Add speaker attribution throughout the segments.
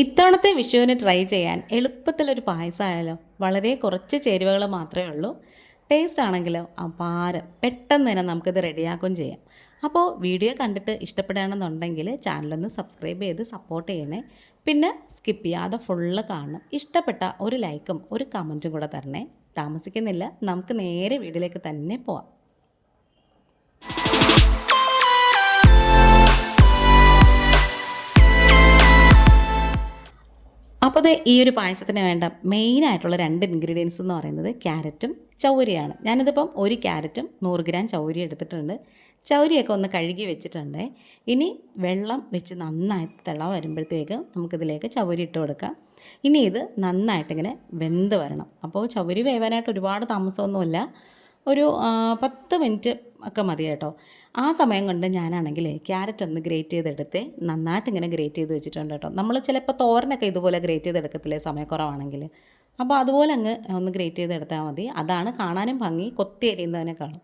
Speaker 1: ഇത്തവണത്തെ വിഷുവിന് ട്രൈ ചെയ്യാൻ എളുപ്പത്തിലൊരു പായസമായാലോ വളരെ കുറച്ച് ചേരുവകൾ മാത്രമേ ഉള്ളൂ. ടേസ്റ്റ് ആണെങ്കിലോ അപാരം. പെട്ടെന്ന് തന്നെ നമുക്കിത് റെഡിയാക്കുകയും ചെയ്യാം. അപ്പോൾ വീഡിയോ കണ്ടിട്ട് ഇഷ്ടപ്പെടുകയാണെന്നുണ്ടെങ്കിൽ ചാനലൊന്ന് സബ്സ്ക്രൈബ് ചെയ്ത് സപ്പോർട്ട് ചെയ്യണേ. പിന്നെ സ്കിപ്പ് ചെയ്യാതെ ഫുള്ള് കാണണം. ഇഷ്ടപ്പെട്ട ഒരു ലൈക്കും ഒരു കമന്റും കൂടെ തരണേ. താമസിക്കുന്നില്ല. നമുക്ക് നേരെ വീഡിയോയിലേക്ക് തന്നെ പോവാം. അപ്പോൾ ഇത് ഈ ഒരു പായസത്തിന് വേണ്ട മെയിനായിട്ടുള്ള രണ്ട് ഇൻഗ്രീഡിയൻസ് എന്ന് പറയുന്നത് ക്യാരറ്റും ചൗരിയാണ്. ഞാനിതിപ്പം ഒരു ക്യാരറ്റും നൂറ് ഗ്രാം ചൗരി എടുത്തിട്ടുണ്ട്. ചൗരിയൊക്കെ ഒന്ന് കഴുകി വെച്ചിട്ടുണ്ട്. ഇനി വെള്ളം വെച്ച് നന്നായി തിള വരുമ്പോഴത്തേക്ക് നമുക്കിതിലേക്ക് ചൗരി ഇട്ട് കൊടുക്കാം. ഇനി ഇത് നന്നായിട്ടിങ്ങനെ വെന്ത് വരണം. അപ്പോൾ ചൗരി വേവാനായിട്ട് ഒരുപാട് താമസമൊന്നുമില്ല. ഒരു പത്ത് മിനിറ്റ് ഒക്കെ മതി കേട്ടോ. ആ സമയം കൊണ്ട് ഞാനാണെങ്കിൽ ക്യാരറ്റ് ഒന്ന് ഗ്രേറ്റ് ചെയ്തെടുത്ത് നന്നായിട്ട് ഇങ്ങനെ ഗ്രേറ്റ് ചെയ്ത് വെച്ചിട്ടുണ്ട് കേട്ടോ. നമ്മൾ ചിലപ്പോൾ തോരനൊക്കെ ഇതുപോലെ ഗ്രേറ്റ് ചെയ്തെടുക്കത്തില്ലേ സമയക്കുറവാണെങ്കിൽ അപ്പോൾ അതുപോലെ അങ്ങ് ഒന്ന് ഗ്രേറ്റ് ചെയ്തെടുത്താൽ മതി. അതാണ് കാണാനും ഭംഗി കൊത്തി എരിയുന്നതിനേക്കാളും.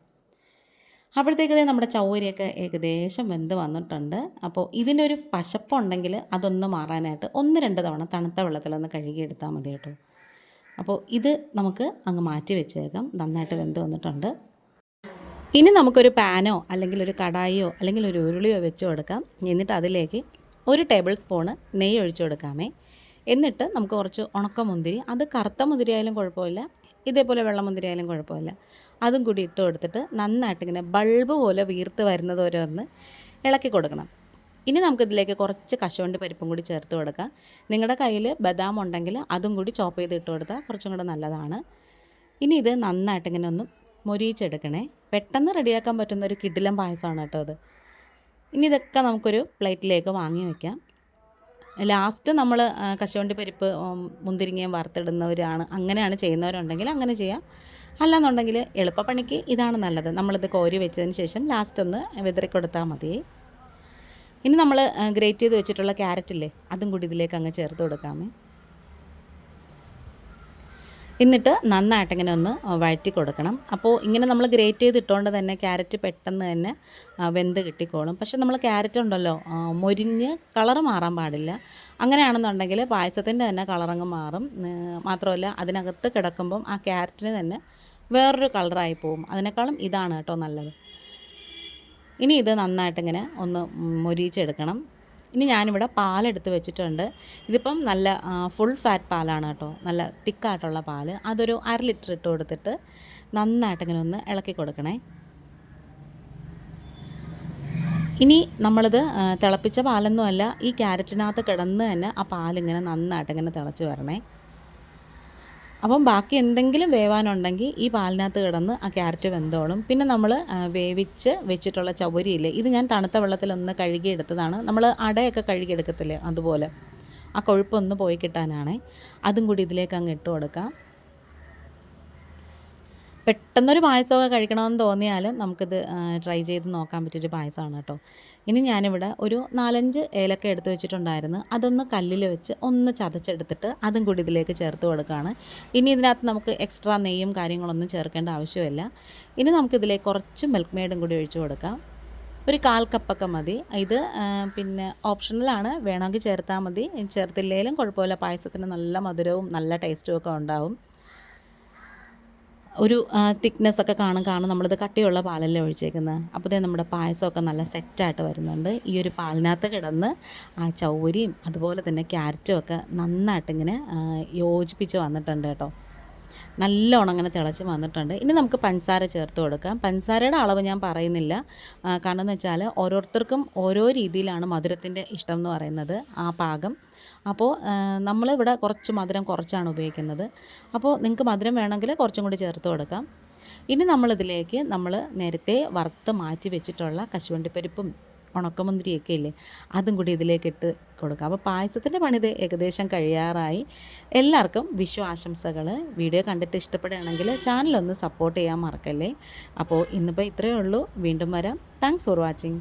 Speaker 1: അപ്പോഴത്തേക്ക് ദേ നമ്മുടെ ചൗരിയൊക്കെ ഏകദേശം വെന്ത് വന്നിട്ടുണ്ട്. അപ്പോൾ ഇതിനൊരു പശപ്പുണ്ടെങ്കിൽ അതൊന്ന് മാറാനായിട്ട് ഒന്ന് രണ്ട് തവണ തണുത്ത വെള്ളത്തിലൊന്ന് കഴുകിയെടുത്താൽ മതി കേട്ടോ. അപ്പോൾ ഇത് നമുക്ക് അങ്ങ് മാറ്റി വെച്ചേക്കാം. നന്നായിട്ട് വെന്ത് വന്നിട്ടുണ്ട്. ഇനി നമുക്കൊരു പാനോ അല്ലെങ്കിൽ ഒരു കടായിയോ അല്ലെങ്കിൽ ഒരു ഉരുളിയോ വെച്ച് കൊടുക്കാം. എന്നിട്ട് അതിലേക്ക് ഒരു ടേബിൾ സ്പൂണ് നെയ്യ് ഒഴിച്ചു കൊടുക്കാമേ. എന്നിട്ട് നമുക്ക് കുറച്ച് ഉണക്കമുന്തിരി അത് കറുത്ത മുന്തിരി ആയാലും കുഴപ്പമില്ല. ഇതേപോലെ വെള്ളമുന്തിരി ആയാലും കുഴപ്പമില്ല. അതും കൂടി ഇട്ട് കൊടുത്തിട്ട് നന്നായിട്ട് ഇങ്ങനെ ബൾബ് പോലെ വീർത്ത് വരുന്നത് വരെ ഒന്ന് ഇളക്കി കൊടുക്കണം. ഇനി നമുക്കിതിലേക്ക് കുറച്ച് കശുവണ്ടി പരിപ്പും കൂടി ചേർത്ത് കൊടുക്കാം. നിങ്ങളുടെ കയ്യിൽ ബദാം ഉണ്ടെങ്കിൽ അതും കൂടി ചോപ്പ് ചെയ്ത് ഇട്ട് കൊടുത്താൽ കുറച്ചും കൂടെ നല്ലതാണ്. ഇനി ഇത് നന്നായിട്ട് ഇങ്ങനെ ഒന്ന് മൊരിയിച്ചെടുക്കണേ. പെട്ടെന്ന് റെഡിയാക്കാൻ പറ്റുന്ന ഒരു കിടിലം പായസമാണ് കേട്ടോ അത് ഇനി ഇതൊക്കെ നമുക്കൊരു പ്ലേറ്റിലേക്ക് വാങ്ങി വയ്ക്കാം ലാസ്റ്റ് നമ്മൾ കശുവണ്ടി പരിപ്പ് മുന്തിരിങ്ങയും വറുത്തിടുന്നവരാണ് അങ്ങനെയാണ് ചെയ്യുന്നവരുണ്ടെങ്കിൽ അങ്ങനെ ചെയ്യാം. അല്ലാന്നുണ്ടെങ്കിൽ എളുപ്പപ്പണിക്ക് ഇതാണ് നല്ലത്. നമ്മളിത് കോരി വെച്ചതിന് ശേഷം ലാസ്റ്റ് ഒന്ന് വിതറി കൊടുത്താൽ മതി. ഇനി നമ്മൾ ഗ്രേറ്റ് ചെയ്ത് വെച്ചിട്ടുള്ള ക്യാരറ്റില്ലേ അതും കൂടി ഇതിലേക്ക് അങ്ങ് ചേർത്ത് കൊടുക്കാമേ. എന്നിട്ട് നന്നായിട്ട് ഇങ്ങനെ ഒന്ന് വഴറ്റി കൊടുക്കണം. അപ്പോൾ ഇങ്ങനെ നമ്മൾ ഗ്രേറ്റ് ചെയ്തിട്ടുകൊണ്ട് തന്നെ ക്യാരറ്റ് പെട്ടെന്ന് തന്നെ വെന്ത് കിട്ടിക്കോളും. പക്ഷെ നമ്മൾ ക്യാരറ്റ് ഉണ്ടല്ലോ മൊരിഞ്ഞ് കളറ് മാറാൻ പാടില്ല. അങ്ങനെയാണെന്നുണ്ടെങ്കിൽ പായസത്തിന്റെ തന്നെ കളറങ്ങ് മാറും. മാത്രമല്ല അതിനകത്ത് കിടക്കുമ്പം ആ ക്യാരറ്റിന് തന്നെ വേറൊരു കളറായി പോകും അതിനേക്കാളും ഇതാണ് കേട്ടോ നല്ലത്. ഇനി ഇത് നന്നായിട്ട് ഇങ്ങനെ ഒന്ന് മൊരിയിച്ചെടുക്കണം ഇനി ഞാനിവിടെ പാലെടുത്ത് വെച്ചിട്ടുണ്ട്. ഇതിപ്പം നല്ല ഫുൾ ഫാറ്റ് പാലാണ് കേട്ടോ. നല്ല തിക്കായിട്ടുള്ള പാൽ. അതൊരു അര ലിറ്റർ ഇട്ട് കൊടുത്തിട്ട് നന്നായിട്ടിങ്ങനെ ഒന്ന് ഇളക്കി കൊടുക്കണേ. ഇനി നമ്മളിത് തിളപ്പിച്ച പാലൊന്നുമല്ല ഈ ക്യാരറ്റിനകത്ത് കിടന്ന് തന്നെ ആ പാലിങ്ങനെ നന്നായിട്ടിങ്ങനെ തിളച്ച് വരണേ. അപ്പം ബാക്കി എന്തെങ്കിലും വേവാനുണ്ടെങ്കിൽ ഈ പാലിനകത്ത് കിടന്ന് ആ ക്യാരറ്റ് വെന്തോളും. പിന്നെ നമ്മൾ വേവിച്ച് വെച്ചിട്ടുള്ള ചവരിയില്ലേ ഇത് ഞാൻ തണുത്ത വെള്ളത്തിലൊന്ന് കഴുകിയെടുത്തതാണ്. നമ്മൾ അടയൊക്കെ കഴുകിയെടുക്കത്തില്ലേ അതുപോലെ. ആ കൊഴുപ്പൊന്ന് പോയി കിട്ടാനാണേ. അതും കൂടി ഇതിലേക്ക് അങ്ങ് ഇട്ട് കൊടുക്കാം. പെട്ടെന്നൊരു പായസമൊക്കെ കഴിക്കണമെന്ന് തോന്നിയാൽ നമുക്കിത് ട്രൈ ചെയ്ത് നോക്കാൻ പറ്റിയൊരു പായസമാണ് കേട്ടോ. ഇനി ഞാനിവിടെ ഒരു നാലഞ്ച് ഏലക്ക എടുത്ത് വെച്ചിട്ടുണ്ടായിരുന്നു. അതൊന്ന് കല്ലിൽ വെച്ച് ഒന്ന് ചതച്ചെടുത്തിട്ട് അതും കൂടി ഇതിലേക്ക് ചേർത്ത് കൊടുക്കുകയാണ്. ഇനി ഇതിനകത്ത് നമുക്ക് എക്സ്ട്രാ നെയ്യും കാര്യങ്ങളൊന്നും ചേർക്കേണ്ട ആവശ്യമില്ല. ഇനി നമുക്കിതിലേക്ക് കുറച്ച് മിൽക്ക് മെയ്ഡും കൂടി ഒഴിച്ചു കൊടുക്കാം. ഒരു കാൽ കപ്പൊക്കെ മതി. ഇത് പിന്നെ ഓപ്ഷണലാണ്. വേണമെങ്കിൽ ചേർത്താൽ മതി. ചേർത്തില്ലെങ്കിലും കുഴപ്പമില്ല. പായസത്തിന് നല്ല മധുരവും നല്ല ടേസ്റ്റും ഒക്കെ ഉണ്ടാവും. ഒരു തിക്നെസ് ഒക്കെ കാണും കാണും നമ്മളിത് കട്ടിയുള്ള പാലല്ലേ ഒഴിച്ചേക്കുന്നത് അപ്പോഴത്തേ നമ്മുടെ പായസമൊക്കെ നല്ല സെറ്റായിട്ട് വരുന്നുണ്ട്. ഈ ഒരു പാലിനകത്ത് കിടന്ന് ആ ചൗരിയും അതുപോലെ തന്നെ ക്യാരറ്റും ഒക്കെ നന്നായിട്ടിങ്ങനെ ഇങ്ങനെ യോജിപ്പിച്ച് വന്നിട്ടുണ്ട് കേട്ടോ. നല്ലോണം അങ്ങനെ തിളച്ച് വന്നിട്ടുണ്ട്. ഇനി നമുക്ക് പഞ്ചസാര ചേർത്ത് കൊടുക്കാം. പഞ്ചസാരയുടെ അളവ് ഞാൻ പറയുന്നില്ല. കാരണം എന്ന് വെച്ചാൽ ഓരോരുത്തർക്കും ഓരോ രീതിയിലാണ് മധുരത്തിന്റെ ഇഷ്ടം എന്ന് പറയുന്നത്. ആ പാകം അപ്പോൾ നമ്മളിവിടെ കുറച്ച് മധുരം കുറച്ചാണ് ഉപയോഗിക്കുന്നത്. അപ്പോൾ നിങ്ങൾക്ക് മധുരം വേണമെങ്കിൽ കുറച്ചും കൂടി ചേർത്ത് കൊടുക്കാം. ഇനി നമ്മളിതിലേക്ക് നമ്മൾ നേരത്തെ വറുത്ത് മാറ്റി വെച്ചിട്ടുള്ള കശുവണ്ടിപ്പരിപ്പും ഉണക്കമുന്തിരിയൊക്കെ ഇല്ലേ അതും കൂടി ഇതിലേക്ക് ഇട്ട് കൊടുക്കുക അപ്പോൾ പായസത്തിന്റെ പണിത് ഏകദേശം കഴിയാറായി. എല്ലാവർക്കും വിഷു ആശംസകൾ വീഡിയോ കണ്ടിട്ട് ഇഷ്ടപ്പെടുകയാണെങ്കിൽ ചാനലൊന്ന് സപ്പോർട്ട് ചെയ്യാൻ മറക്കല്ലേ. അപ്പോൾ ഇന്നിപ്പോൾ ഇത്രയേ ഉള്ളൂ. വീണ്ടും വരാം. Thanks for watching